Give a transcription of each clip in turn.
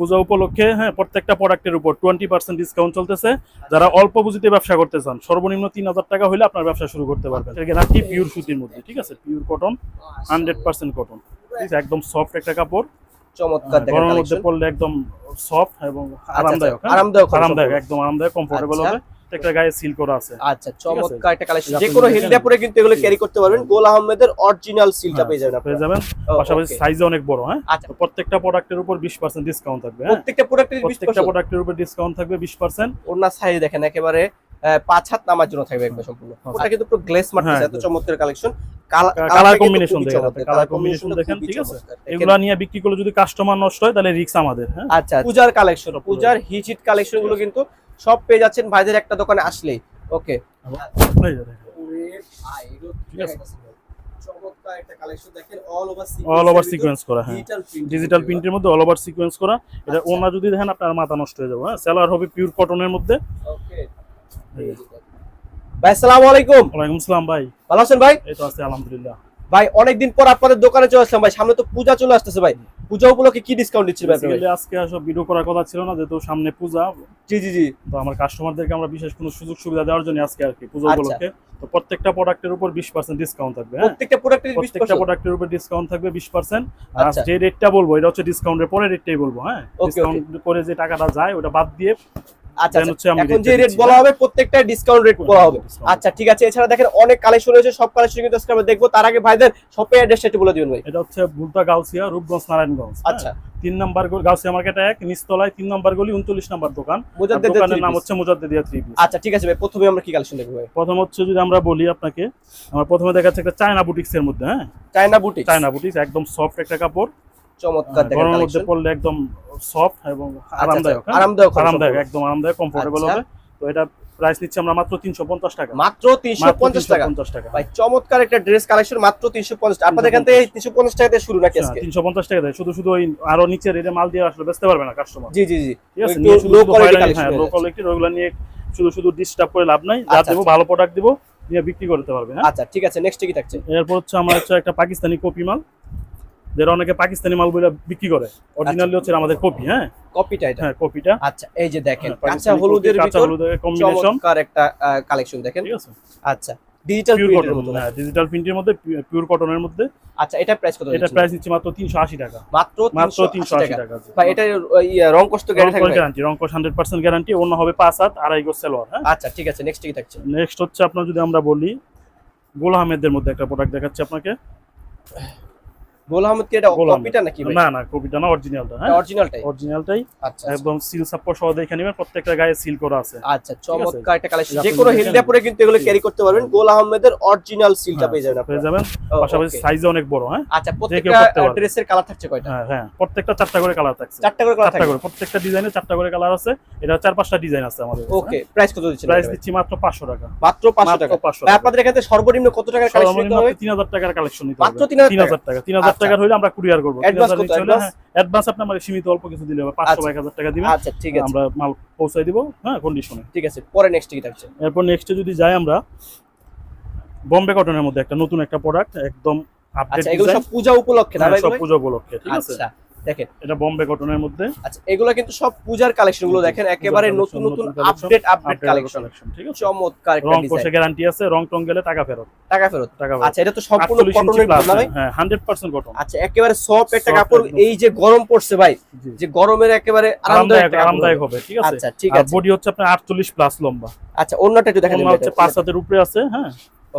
পূজা উপলক্ষে হ্যাঁ প্রত্যেকটা প্রোডাক্টের উপর টোয়েন্টি পার্সেন্ট ডিসকাউন্ট চলতেছে। যারা অল্প পুঁজিতে ব্যবসা করতে চান সর্বনিম্ন তিন হাজার টাকা হলে আপনার ব্যবসা শুরু করতে পারবেন। গ্যারান্টি পিওর সুতির মধ্যে ঠিক আছে? Pure cotton hundred percent cotton ঠিক আছে? একদম সফট একটা কাপড়। চমৎকার গরমের মধ্যে পড়লে একদম সফট এবং আরামদায়ক হ্যাঁ? আরামদায়ক আরামদায়ক একদম আরামদায়ক কমফোর্টেবল আচ্ছা। হবে। একটা গায়ে সিল করা আছে। আচ্ছা চমৎকার একটা কালেকশন যে কোনো দেখেন। কিন্তু এগুলো ক্যারি করতে পারবেন। গোল আহমেদের অরিজিনাল সিলটা পেয়ে যাবেন হ্যাঁ, পেয়ে যাবেন। পাশাপাশি okay। সাইজে অনেক বড় হ্যাঁ? আচ্ছা। প্রত্যেকটা প্রোডাক্টের উপর বিশ পার্সেন্ট ডিসকাউন্ট থাকবে হ্যাঁ? প্রত্যেকটা প্রোডাক্টের প্রত্যেকটা প্রোডাক্টের উপর ডিসকাউন্ট থাকবে বিশ পার্সেন্ট ওনার সাইজ দেখেন একেবারে পাঁচ হাত নামার জন্য থাকবে একবার সম্পূর্ণ। হ্যাঁ। ওটা কিন্তু পুরো গ্লেস মারতেছে হ্যাঁ, এত চমৎকার কালেকশন কালার কম্বিনেশন দেখেন কালার কম্বিনেশন দেখেন ঠিক আছে? এগুলা নিয়ে বিক্রি করলে যদি কাস্টমার নষ্ট হয় তাহলে রিক্স আমাদের হ্যাঁ? আচ্ছা পূজার কালেকশন পূজার হিট হিট কালেকশনগুলো কিন্তু সব পেয়ে যাচ্ছেন ভাইদের একটা দোকানে আসলেই। ওকে এই যে দেখেন। ঠিক আছে। চমৎকার একটা কালেকশন দেখেন অল ওভার সিকোয়েন্স করা হ্যাঁ। ডিজিটাল প্রিন্টের মধ্যে অল ওভার সিকোয়েন্স করা। এটা আচ্ছা। ওনা যদি দেখেন আপনার মাথা নষ্ট হয়ে যাবে হ্যাঁ। সেলার হবে পিওর কটনের মধ্যে। ওকে ভাই আসসালামু আলাইকুম। ওয়ালাইকুম আসসালাম ভাই। ভালো আছেন ভাই? এই তো আছে আলহামদুলিল্লাহ। ভাই অনেকদিন পর আপনাদের দোকানে চলে আসলাম ভাই। সামনে তো পূজা চলে আসতেছে ভাই। পূজা উপলক্ষে কি ডিসকাউন্ট দিচ্ছেন আপনি আজকে আসলে ভিডিও করার কথা ছিল না যেহেতু সামনে পূজা। জি জি জি। তো আমার কাস্টমারদেরকে আমরা বিশেষ কোনো সুযোগ সুবিধা দেওয়ার জন্য আজকে আর কি পুজো আচ্ছা। উপলক্ষে তো প্রত্যেকটা প্রোডাক্টের উপর বিশ পার্সেন্ট ডিসকাউন্ট থাকবে হ্যাঁ? প্রত্যেকটা প্রোডাক্টের প্রত্যেকটা প্রোডাক্টের উপর ডিসকাউন্ট থাকবে বিশ পার্সেন্ট আর আচ্ছা। যে রেটটা বলব এটা হচ্ছে ডিসকাউন্টের পরে রেটটাই বলব হ্যাঁ? ডিসকাউন্ট করে যে টাকাটা যায় ওটা বাদ দিয়ে আচ্ছা আচ্ছা। আমি এখন যে রেট বলা। হবে প্রত্যেকটা ডিসকাউন্ট রেট বলা হবে। আচ্ছা ঠিক আছে। এছাড়া দেখেন অনেক কালেকশন রয়েছে সব কালেকশন কিন্তু আজকে আমরা দেখব। তার আগে ভাইদের শপের অ্যাড্রেসটা একটু বলে দিবেন ভাই। এটা হচ্ছে ভুলতা গাউসিয়া রূপগঞ্জ নারায়ণগঞ্জ। হ্যাঁ। আচ্ছা। তিন নাম্বার গলি গাউসিয়া মার্কেট এক নিচতলায় তিন নাম্বার গলি উনচল্লিশ নাম্বার দোকান। দোকানের নাম হচ্ছে মুজাদ্দিদিয়া থ্রি আচ্ছা ঠিক আছে ভাই। প্রথমে আমরা কি কালেকশন দেখব ভাই? প্রথম হচ্ছে যদি আমরা বলি আপনাকে আমার প্রথমে দেখাচ্ছে একটা চায়না বুটিক্স এর মধ্যে হ্যাঁ? চায়না চায়না বুটিক্স একদম সফট একটা কাপড়। চমৎকার দেখেন গরমের মধ্যে কালেকশন পড়লে একদম সফট এবং আরামদায়ক হ্যাঁ? আরামদায়ক আরামদায়ক একদম আরামদায়ক কমফোর্টেবল আচ্ছা। হবে। তো এটা প্রাইস নিচ্ছি আমরা মাত্র তিনশো পঞ্চাশ টাকা। মাত্র তিনশো মাত্র পঞ্চাশ টাকা। 350 টাকা। ভাই চমৎকার একটা ড্রেস কালেকশন মাত্র তিনশো পঞ্চাশ। আপনাদের এখান থেকে তিনশো পঞ্চাশ। টাকা দিয়ে শুরু নাকি আজকে? তিনশো পঞ্চাশ টাকা দেয়। শুধু শুধু ওই আরও নিচের রেটে মাল দিয়ে আসলে বেচতে পারবে না কাস্টমার জি জি জি। collection হ্যাঁ হয়ে লো যাচ্ছে। কোয়ালিটির নিয়ে শুধু শুধু ডিস্টার্ব করে লাভ নাই। যা আচ্ছা, দেবো ভালো প্রোডাক্ট দিব নিয়ে বিক্রি করতে পারবে হ্যাঁ? আচ্ছা ঠিক আছে নেক্সট কি থাকছে? এরপর হচ্ছে আমার হচ্ছে একটা পাকিস্তানি কপি মাল। যেটা অনেকে পাকিস্তানি মাল বলে বিক্রি করে। অরিজিনালি হচ্ছে আমাদের কপি হ্যাঁ? কপিটা এটা? হ্যাঁ কপিটা। আচ্ছা এই যে দেখেন হ্যাঁ, কাঁচা হলুদের ভিতর হলুদের কম্বিনেশন চমৎকার একটা কালেকশন দেখেন। ঠিক আছে। আচ্ছা ডিজিটাল প্রিন্টের হ্যাঁ ডিজিটাল প্রিন্টের মধ্যে পিওর কটনের মধ্যে। আচ্ছা এটা প্রাইস কত এটা প্রাইস নিচ্ছে মাত্র তিনশো আশি টাকা। মাত্র মাত্র 380 টাকা। টাকা ভাই এটা রং কষ্ট গ্যারান্টি থাকবে? গ্যারান্টি অন্য হবে আড়াই হ্যাঁ? আচ্ছা ঠিক আছে নেক্সট কি থাকছে? নেক্সট হচ্ছে আপনার যদি আমরা বলি গোল আহমেদের মধ্যে একটা প্রোডাক্ট দেখাচ্ছি আপনাকে। গোল আহমদ কি এটা কপিটা নাকি না না কপিটা না অরিজিনালটা হ্যাঁ? অরিজিনালটাই অরিজিনালটাই আচ্ছা একদম সিল সাপ্পর সহ দেখে নেবেন প্রত্যেকটা গায়ে সিল করা আছে। আচ্ছা চমৎকার একটা কালেকশন যে কোনো দেখেন। কিন্তু এগুলো ক্যারি করতে পারবেন। গোল আহমেদের অরিজিনাল সিলটা হ্যাঁ, পেয়ে যাবেন পেয়ে যাবেন। পাশাপাশি okay। অনেক বড় হ্যাঁ? আচ্ছা প্রত্যেকটা ড্রেসের কালার থাকছে কয়টা? হ্যাঁ হ্যাঁ প্রত্যেকটা চারটা করে কালার থাকছে। চারটা করে কালার প্রত্যেকটা ডিজাইনে চারটা করে কালার আছে। এটা চার পাঁচটা ডিজাইন আছে আমাদের ওকে প্রাইস কত দিচ্ছেন? প্রাইস? দিচ্ছি মাত্র পাঁচশো টাকা। মাত্র 500 টাকা। 500 আপনাদের এখানে সর্বনিম্ন কত টাকার কালেকশন নিতে হবে? তিন হাজার টাকার কালেকশন নিতে মাত্র 3000 তিন হাজার টাকা। তিন হাজার আচ্ছা। টাকার হলে আমরা কুরিয়ার করব? অ্যাডভান্স আপনি আমার সীমিত অল্প কিছু দিলে হবে পাঁচশো আচ্ছা। এক হাজার টাকা দিবেন। আচ্ছা ঠিক আছে। আমরা মাল পৌঁছাই দিব হ্যাঁ কন্ডিশনে ঠিক আছে পরে নেক্সট কি থাকছে? এরপর নেক্সটে যদি যাই আমরা বম্বে কটনের মধ্যে একটা নতুন একটা প্রোডাক্ট একদম আপডেট আচ্ছা এগুলো সব পূজা উপলক্ষে না ভাই সব পূজা উপলক্ষে ঠিক আছে? আচ্ছা। দেখেন। এটা বম্বে কটনের মধ্যে। আচ্ছা এগুলো কিন্তু সব পূজার কালেকশনগুলো দেখেন একেবারে নতুন নতুন আপডেট আপডেট কালেকশন ঠিক আছে? চমৎকার একটা রং ডিজাইন কোষে গ্যারান্টি আছে রং টং গেলে টাকা ফেরত। টাকা ফেরত। টাকা ফেরত। আচ্ছা এটা তো সম্পূর্ণ কটনের ভাই হ্যাঁ হান্ড্রেড পার্সেন্ট কটন আচ্ছা একেবারে সফট একটা কাপড় এই যে গরম পড়ছে ভাই যে গরমের একেবারে আরামদায়ক আরামদায়ক হবে। ঠিক আছে? আচ্ছা ঠিক আর আছে। বডি হচ্ছে আপনার আটচল্লিশ প্লাস লম্বা। আচ্ছা অন্যটা একটু দেখেন হচ্ছে পাঁচ হাতের উপরে আছে হ্যাঁ?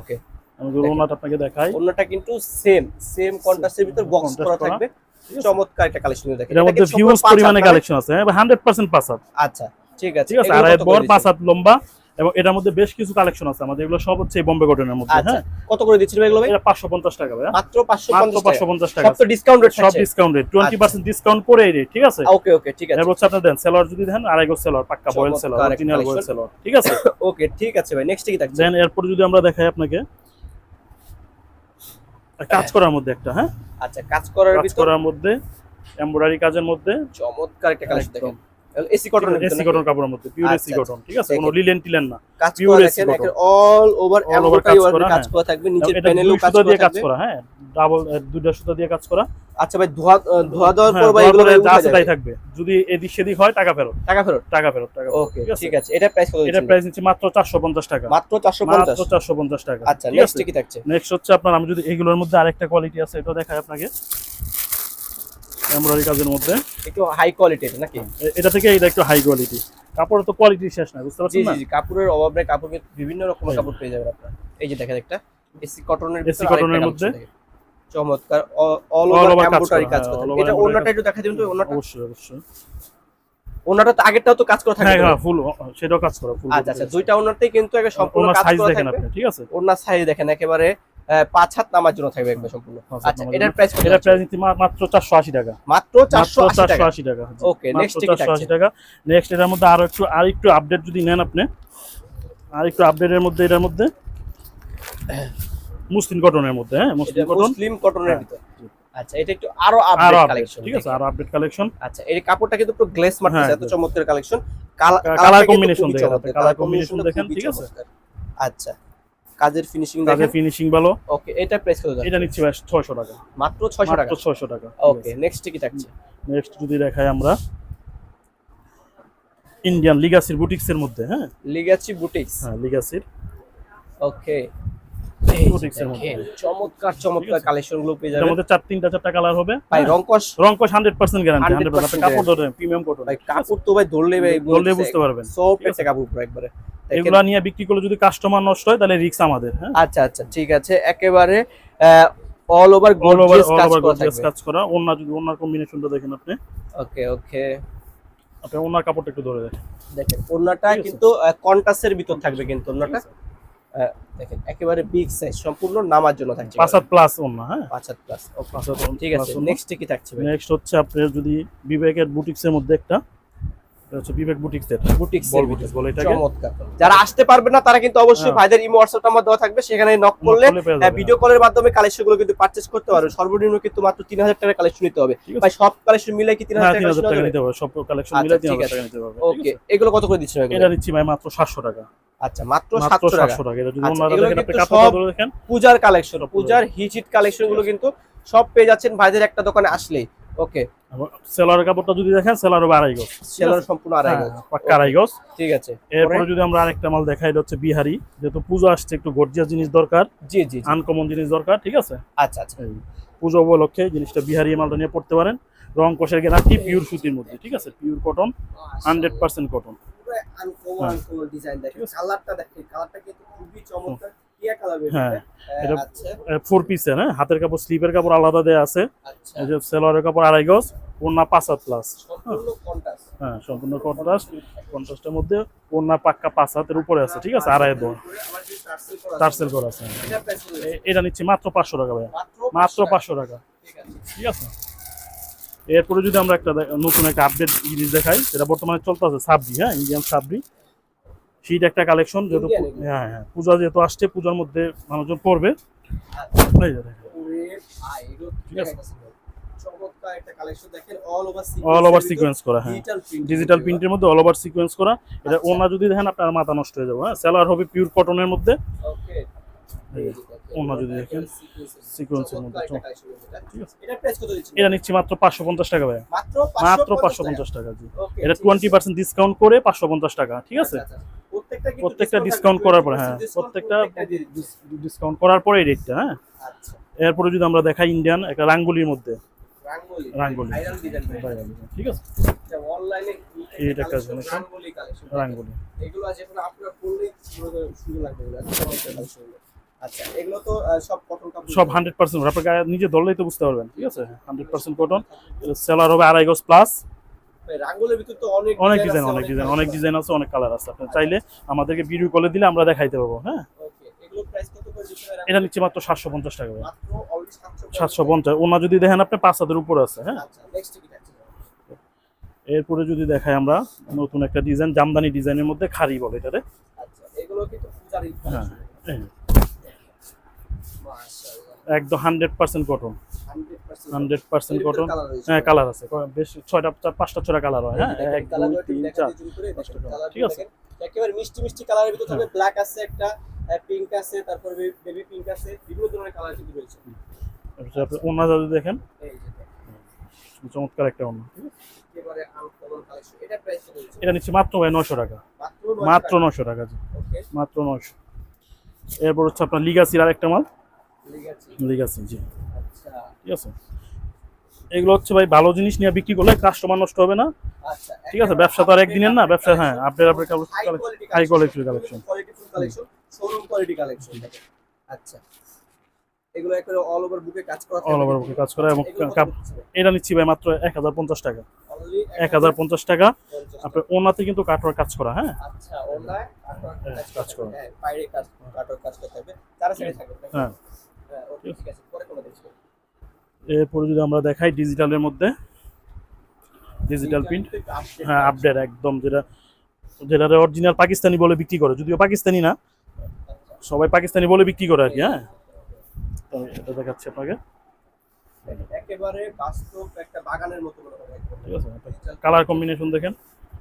ওকে আমি আপনাকে দেখাই। অন্যটা কিন্তু সেম সেম কন্ট্রাস্টের ভিতর বক্স করা। থাকবে? চমৎকার একটা কালেকশন দেখেন। এটার মধ্যে ভিউজ পরিমাণে কালেকশন আছে হান্ড্রেড পার্সেন্ট পাঁচ হাত আচ্ছা ঠিক আছে। ঠিক আছে পাঁচ হাত লম্বা এবং এটার মধ্যে বেশ কিছু কালেকশন আছে। আমাদের এগুলো সব হচ্ছে বম্বে কটনের মধ্যে আচ্ছা হ্যাঁ। কত করে দিচ্ছেন ভাই এগুলো ভাই? এটা পাঁচশো পঞ্চাশ টাকা ভাই মাত্র পাঁচশো মাত্র পঞ্চাশ পাঁচশো টাকা পঞ্চাশ টাকা। সব তো ডিসকাউন্ট রেট সব discount rate twenty percent discount করে এই রেট ঠিক আছে? ওকে ওকে ঠিক আছে। হচ্ছে আপনার দেন সেলর যদি দেন আড়াই সেলর পাক্কা বয়েল সেলর অরিজিনাল বয়েল। সেলর ঠিক আছে? ওকে ঠিক আছে ভাই নেক্সট কি থাকছে? দেন এরপর যদি আমরা দেখাই আপনাকে কাজ করার মধ্যে একটা হ্যাঁ? আচ্ছা কাজ করার কাজ করার মধ্যে এমব্রয়ডারি কাজের মধ্যে চমৎকার একটা কালেকশন। দেখেন। এসি কটনের এসি কটন কাপড়ের মধ্যে পিওর এসি আচ্ছা, কটন ঠিক আছে? কোনো লিলেন টিলেন না AC দেখেন cotton। অল ওভার এমব্রয়ডারি করা, কাজ হ্যাঁ। করা থাকবে নিচের প্যানেলও কাজ করা দিয়ে কাজ করা হ্যাঁ ডাবল দুইটা সুতা দিয়ে কাজ করা। আচ্ছা ভাই ধোয়া ধোয়া দেওয়ার হ্যাঁ, পর বা এগুলো যা আছে তাই থাকবে। যদি এদিক সেদিক হয় টাকা ফেরত। টাকা ফেরত? টাকা ফেরত টাকা ওকে ঠিক আছে? এটা প্রাইস কত এটা প্রাইস নিচ্ছে মাত্র চারশো পঞ্চাশ টাকা। মাত্র 450 মাত্র চারশো পঞ্চাশ টাকা আচ্ছা নেক্সট কি থাকছে? নেক্সট হচ্ছে আপনার আমি যদি এগুলোর মধ্যে আরেকটা কোয়ালিটি আছে এটা দেখাই আপনাকে। এমব্রয়ডারি কাজের মধ্যে। একটু হাই কোয়ালিটির নাকি? এটা থেকে এটা একটু হাই কোয়ালিটি কাপড়ের তো কোয়ালিটি শেষ না বুঝতে পারছেন না? জি জি কাপড়ের অভাব নেই কাপড় বিভিন্ন রকমের কাপড় পেয়ে যাবেন আপনারা। এই যে দেখেন একটা এসি কটনের AC cotton-এর মধ্যে। চমৎকার অল ওভার কাজ এমব্রয়ডারি করা, কাজ হ্যাঁ, করতে এটা কাজ- একটু দেখা দিবেন তো ওন্নাটা অবশ্যই অবশ্যই। ওন্নাটা তো আগেরটাও তো কাজ করা হ্যাঁ থাকে হ্যাঁ ফুল সেটাও কাজ করা ফুল আচ্ছা আচ্ছা দুইটা ওন্নাতেই কিন্তু একটা সম্পূর্ণ কাজ করা আপনি ঠিক আছে? ওনার সাইজ দেখেন একেবারে পাঁচ হাত নামার জন্য থাকবে একবার সম্পূর্ণ। আচ্ছা এটার। প্রাইস কত এটা যাচ্ছে? প্রাইস মা- মাত্র চারশো আশি টাকা। মাত্র চারশো আশি টাকা? আশি টাকা ওকে নেক্সট কি থাকছে আশি টাকা। নেক্সট এটার মধ্যে আরও একটু আর একটু আপডেট যদি নেন আপনি। আর একটু আপডেটের মধ্যে এটার মধ্যে। মুসলিম কটনের মধ্যে হ্যাঁ মুসলিম কটন মুসলিম কটনের হ্যাঁ। ভিতর। আচ্ছা এটা একটু আরও আপডেট কালেকশন ঠিক আছে? আরও আপডেট কালেকশন আচ্ছা এই কাপড়টা কিন্তু পুরো গ্লেস মারতেছে হ্যাঁ, এত চমৎকার কালেকশন কালার combination দেখেন কালার combination দেখেন, ঠিক আছে? আচ্ছা। কাজের ফিনিশিং কাজের ফিনিশিং ভালো। ওকে এটা প্রাইস কত এটা নিচ্ছি ভাই ছয়শো টাকা। মাত্র 600 টাকা? মাত্র ছয়শো টাকা ওকে নেক্সট কি থাকছে? নেক্সট যদি দেখাই আমরা ইন্ডিয়ান লিগাসির বুটিক্সের মধ্যে হ্যাঁ? লিগাচি বুটিক্স হ্যাঁ লিগাসির ওকে। চমৎকার চমৎকার? কালেকশনগুলো পেয়ে যাবেন। চার তিনটা চারটা কালার হবে। ভাই রংকশ? রংকশ হান্ড্রেড পার্সেন্ট গ্যারান্টি 100% কাপড় ধরে প্রিমিয়াম কটন ভাই কাপড় তো ভাই ধরলে ভাই ধরলে বুঝতে পারবেন। সব একটা কাপড় পুরো একবারে। এগুলা নিয়ে বিক্রি করলে যদি কাস্টমার নষ্ট হয় তাহলে রিক্স আমাদের হ্যাঁ? আচ্ছা আচ্ছা ঠিক আছে। একেবারে অল ওভার গর্জিয়াস কাজ করা থাকবে। কাজ করা। ওনার যদি ওনার কম্বিনেশনটা দেখেন আপনি। ওকে ওকে। আপনি ওনার কাপড়টা একটু ধরে দেখেন। দেখেন আছে। কিন্তু কন্টাসের ভিতর থাকবে কিন্তু আহ, দেখেন একেবারে বিগ সাইজ সম্পূর্ণ নামার জন্য থাকছে। পাঁচ হাত প্লাস ওনা হ্যাঁ? পাঁচ হাত প্লাস পাঁচ হাত ঠিক আছে নেক্সট কি থাকছে নেক্সট হচ্ছে আপনার যদি বিবেকের বুটিক্সের মধ্যে একটা। হচ্ছে বিবেক বুটিক্সের বুটিক্স বুটিক্স বলে এটাকে। চমৎকার। যারা আসতে পারবে না তারা কিন্তু অবশ্যই হ্যাঁ। ভাইদের ইমো নাম্বার দেওয়া থাকবে। সেখানে নক করলে ভিডিও কলের মাধ্যমে কালেকশনগুলো কিন্তু পারচেজ করতে পারবে সর্বনিম্ন কিন্তু মাত্র তিন হাজার টাকা কালেকশন নিতে হবে। ভাই সব কালেকশন মিলে কি তিন হ্যাঁ টাকা নিতে হবে। সব কালেকশন আচ্ছা, মিলে তিন ঠিক হাজার আছে। টাকা নিতে হবে। ওকে এগুলো কত করে দিচ্ছেন ভাই এটা নিচ্ছি ভাই মাত্র সাতশো টাকা। আচ্ছা মাত্র মাত্র সাতশো টাকা। এটা যদি আচ্ছা, দেখেন আপনি কিন্তু সব- দেখেন। পূজার কালেকশন পূজার। গুলো কিন্তু সব পেয়ে যাচ্ছেন ভাইদের একটা দোকানে আসলেই। ওকে সেলারের কাপড়টা যদি দেখেন সেলার হবে আড়াই গজ। সেলার সম্পূর্ণ আড়াই গজ। হ্যাঁ, পাক্কা আড়াই গজ। ঠিক আছে। এরপরে যদি আমরা আরেকটা মাল দেখাই এটা হচ্ছে বিহারি। যেহেতু পুজো আসছে একটু গর্জিয়াস জিনিস দরকার। জি জি। আনকমন জিনিস দরকার ঠিক আছে? আচ্ছা আচ্ছা। পুজো উপলক্ষে জিনিসটা বিহারি মালটা নিয়ে পড়তে পারেন। রং কোষের গ্যারান্টি পিওর সুতির মধ্যে ঠিক আছে? Pure cotton hundred percent cotton uncommon design দেখেন। কালারটা দেখেন, কালারটা কিন্তু খুবই চমৎকার। হ্যাঁ, এটা- আচ্ছা, ফোর পিসের হ্যাঁ? হাতের কাপড় স্লিপের কাপড় আলাদা আছে। আচ্ছা। সেলোয়ারের কাপড় আড়াই গজ ওড়না পাঁচ হাত প্লাস সম্পূর্ণ হ্যাঁ। সম্পূর্ণ কন্ট্রাস্ট কন্ট্রাস্টের মধ্যে পাক্কা পাঁচ হাতের উপরে আছে ঠিক আছে? আড়াই আছে, টার্সেল করা আছে। এটা নিচ্ছি মাত্র পাঁচশো টাকা ভাই মাত্র মাত্র 500 টাকা। পাঁচশো টাকা। ঠিক আছে। এরপরে যদি আমরা একটা নতুন একটা আপডেট জিনিস দেখাই সেটা বর্তমানে চলতে আছে সাবজি হ্যাঁ? ইন্ডিয়ান সাবজি শীত একটা কালেকশন যেহেতু হ্যাঁ হ্যাঁ পূজা যেহেতু আসছে পূজার মধ্যে মানুষজন পড়বে। আচ্ছা। ঠিক আছে। অল ওভার sequence সিকোয়েন্স করা হ্যাঁ। ডিজিটাল প্রিন্টের মধ্যে। অল ওভার সিকোয়েন্স করা। এটা আচ্ছা। ওনা যদি দেখেন আপনার মাথা নষ্ট হয়ে যাবে হ্যাঁ। সেলার হবে পিওর কটনের মধ্যে। ওনা যদি দেখেন, এটা। নিচ্ছি মাত্র পাঁচশো পঞ্চাশ টাকা ভাই মাত্র মাত্র 550 পাঁচশো পঞ্চাশ টাকা। জি। এটা ঠিক টোয়েন্টি আছে। পার্সেন্ট ডিসকাউন্ট করে পাঁচশো পঞ্চাশ টাকা ঠিক আছে? আচ্ছা, আচ্ছা। প্রত্যেকটা ডিসকাউন্ট করার পরে হ্যাঁ প্রত্যেকটা ডিসকাউন্ট করার পরে এই রেটটা হ্যাঁ? আচ্ছা, এরপরে যদি আমরা দেখাই ইন্ডিয়ান একটা রাঙ্গুলির মধ্যে। রাঙ্গোলি। ঠিক আছে? এটা একটা। রাঙ্গোলি রাঙ্গুলি। এগুলো আছে আপনার সুন্দর লাগবে গুলো। আচ্ছা এগুলো তো সব কটন কাপড় সব হান্ড্রেড পার্সেন্ট আপনার গায়ে নিজে ধরলেই তো বুঝতে পারবেন ঠিক আছে? হান্ড্রেড পার্সেন্ট কটন সেলার হবে আড়াই গজ প্লাস রাঙ্গোলির ভিতর তো অনেক অনেক ডিজাইন অনেক ডিজাইন অনেক ডিজাইন আছে। অনেক কালার আছে। আপনি চাইলে আমাদেরকে ভিডিও কলে দিলে আমরা দেখাইতে পারব হ্যাঁ? এটা নিচ্ছে মাত্র সাতশো পঞ্চাশ টাকা ভাই। মাত্র already 750 সাতশো পঞ্চাশ। ওনা যদি দেখেন আপনি পাঁচ হাতের উপরে আছে হ্যাঁ? আচ্ছা এরপরে যদি দেখাই আমরা নতুন একটা ডিজাইন জামদানি ডিজাইনের মধ্যে খারি বলে এটাতে আচ্ছা হ্যাঁ একদম hundred percent cotton 100% hundred percent cotton. হ্যাঁ কালার আছে। বেশ ছয়টা পাঁচটা ছটা কালার হয়। হ্যাঁ দেখেন, এক দুই তিন চার ঠিক আছে। একেবারে মিষ্টি মিষ্টি কালারের ভিতর থাকবে ব্ল্যাক আছে একটা পিঙ্ক আছে তারপরে বেবি পিঙ্ক আছে বিভিন্ন ধরনের কালার কিন্তু রয়েছে। আপনি অন্য যদি দেখেন। চমৎকার একটা এটা নিচ্ছে মাত্র ভাই নশো টাকা। মাত্র নশো টাকা। মাত্র নশো এরপর হচ্ছে আপনার লিগাসির আরেকটা মাল। লিগাছি লিগাসি জি। আচ্ছা ঠিক আছে? এগুলো হচ্ছে ভাই ভালো জিনিস নিয়ে বিক্রি করলে কাস্টমার নষ্ট হবে না। আচ্ছা ঠিক আছে? ব্যবসা তো আর একদিনের না ব্যবসা হ্যাঁ আপডেট আপডেট হাই কোয়ালিটির collection quality collection showroom quality collection দেখেন। আচ্ছা এগুলো একবারে অল ওভার বুকে কাজ করা অল ওভার বুকে কাজ করা এবং এটা নিচ্ছি ভাই মাত্র এক হাজার পঞ্চাশ টাকা। অনলি এক হাজার পঞ্চাশ টাকা। আপনার ওনাতে কিন্তু কাজ করা হ্যাঁ? আচ্ছা হ্যাঁ, কাজ করা। হ্যাঁ বাইরে কাজ কাটর কাজ করতে হবে। তারা সাইডে থাকবে ঠিক আছে পরে কোনো দেখছি এরপরে যদি আমরা দেখাই ডিজিটালের মধ্যে ডিজিটাল প্রিন্ট হ্যাঁ আপডেট একদম যেটা যেটা অরিজিনাল পাকিস্তানি বলে বিক্রি করে যদিও পাকিস্তানি না সবাই পাকিস্তানি বলে বিক্রি করে আর কি হ্যাঁ? এটা দেখাচ্ছি আপনাকে। একেবারে বাস্তব একটা বাগানের মতো একদম। ঠিক আছে কালার কম্বিনেশন দেখেন।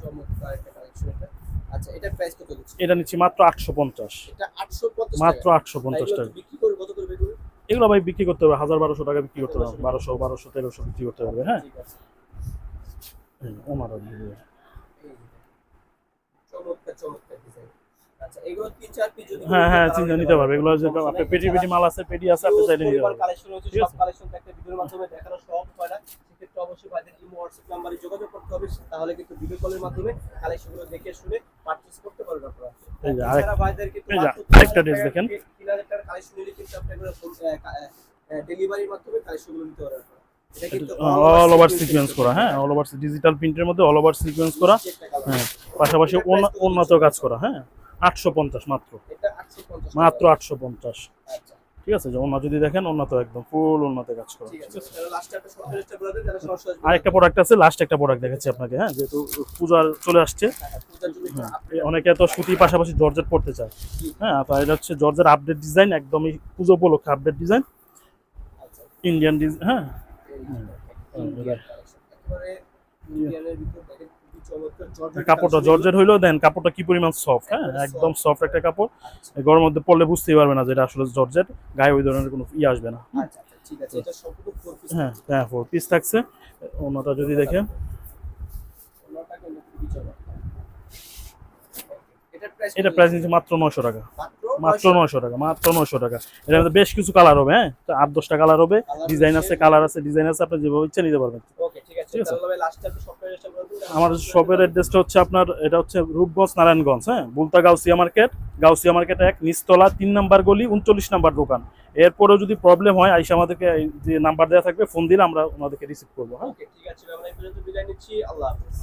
চমৎকার একটা কালেকশন এটা। আচ্ছা এটা প্রাইস কত এটা নিচ্ছি মাত্র আটশো পঞ্চাশ। এটা 850 মাত্র টাকা। আটশো পঞ্চাশ টাকা বিক্রি করে কত করে বেগুন এগুলো ভাই বিক্রি করতে হবে হাজার বারোশো টাকা বিক্রি করতে হবে বারোশো বারোশো, তেরোশো বিক্রি করতে হবে হ্যাঁ? ঠিক হ্যাঁ হ্যাঁ চিন্তা নিতে পারবে। এগুলো আপনি পেটি পেটি মাল আছে পেটি আছে আপনি চাইলে নিতে পারবেন। কালেকশন হচ্ছে সব কালেকশন একটা ভিডিওর মাধ্যমে দেখানো সব হয় না। সেক্ষেত্রে অবশ্যই ভাইদের ইমো হোয়াটসঅ্যাপ নাম্বারে যোগাযোগ করতে হবে তাহলে কিন্তু ভিডিও কলের মাধ্যমে কালেকশনগুলো দেখে শুনে পারচেজ করতে পারবেন আপনারা। এই যে আরেক- এছাড়া ভাইদের কিন্তু এই যে মাত্র আরেকটা dress দেখেন। 3000 টাকার কালেকশন নিলে কিন্তু আপনারা ডেলিভারির মাধ্যমে কালেকশনগুলো নিতে পারবেন আপনারা। এটা কিন্তু অল ওভার সিকোয়েন্স করা হ্যাঁ অল ওভার ডিজিটাল প্রিন্টের মধ্যে অল ওভার সিকোয়েন্স করা হ্যাঁ পাশাপাশি উন্নত কাজ করা হ্যাঁ। আটশো পঞ্চাশ মাত্র। এটা 850 মাত্র আটশো পঞ্চাশ। আচ্ছা। ঠিক আছে যে অন্য যদি দেখেন উন্নত একদম ফুল উন্নত কাজ করা। আরেকটা প্রোডাক্ট আছে লাস্ট একটা প্রোডাক্ট দেখাচ্ছি আপনাকে হ্যাঁ যেহেতু পূজার চলে আসছে। হ্যাঁ, হ্যাঁ, অনেকে তো সুতির পাশাপাশি জর্জেট পড়তে চায়। হ্যাঁ তো এটা হচ্ছে জর্জের আপডেট ডিজাইন একদমই পুজো উপলক্ষে আপডেট ডিজাইন ইন্ডিয়ান ডিজাইন হ্যাঁ। কাপড়টা জর্জেট হইলেও দেন কাপড়টা কি পরিমাণ সফট হ্যাঁ? একদম সফট একটা কাপড়। গরমের মধ্যে পরলে বুঝতেই পারবে না যে এটা আসলে জর্জেট গায়ে ওই ধরনের কোনো ই আসবে না। আচ্ছা আচ্ছা হ্যাঁ হ্যাঁ ফোর পিস থাকছে। অন্যটা যদি দেখেন। এটা প্রাইস নিচ্ছে মাত্র নশো টাকা। মাত্র নশো টাকা মাত্র নশো টাকা। এটার মধ্যে বেশ কিছু কালার হবে হ্যাঁ? তো আট দশটা কালার হবে। ডিজাইন আছে কালার আছে ডিজাইন আছে আপনি যেভাবে ইচ্ছা নিতে পারবেন। ঠিক আছে। আমার শপের অ্যাড্রেসটা হচ্ছে আপনার এটা হচ্ছে রূপগঞ্জ নারায়ণগঞ্জ হ্যাঁ? বুলতা গাউসিয়া মার্কেট গাউসিয়া মার্কেট এক নিচতলা তিন নাম্বার গলি উনচল্লিশ নাম্বার দোকান। এরপরেও যদি প্রবলেম হয় আইসা আমাদেরকে যে নাম্বার দেওয়া থাকবে ফোন দিলে আমরা ওনাদেরকে রিসিভ করব হ্যাঁ? ঠিক আছে আমরা এই পর্যন্ত বিদায় নিচ্ছি আল্লাহ হাফেজ।